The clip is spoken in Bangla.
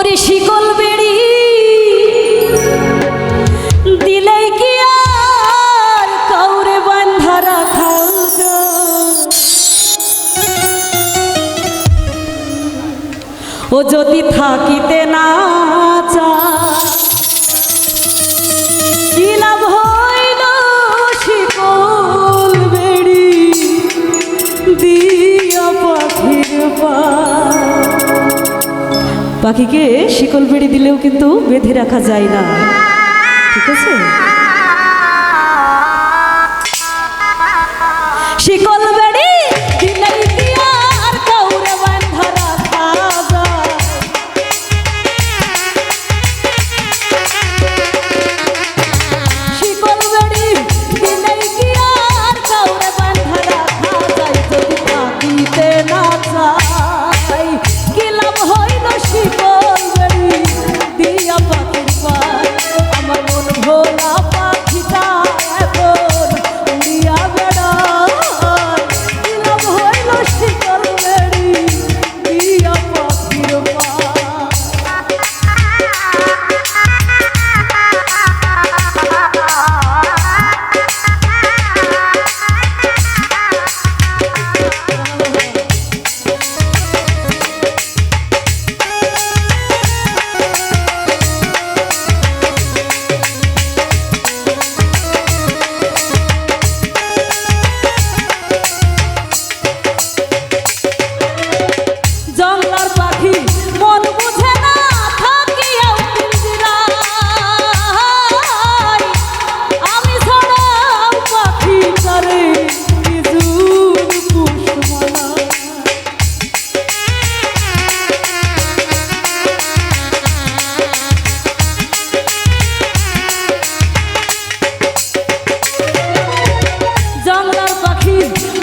ওরে শিকল বেড়ি। দিলেই কি আর কাউরে বান্ধা রাখাও ও যদি থাকিতে না চায়, কি হইল শিকল বেড়ি? দিয়া পাখির পা পাখিকে শিকল বেড়ে দিলেও কিন্তু বেঁধে রাখা যায় না। ঠিক আছে? Yeah.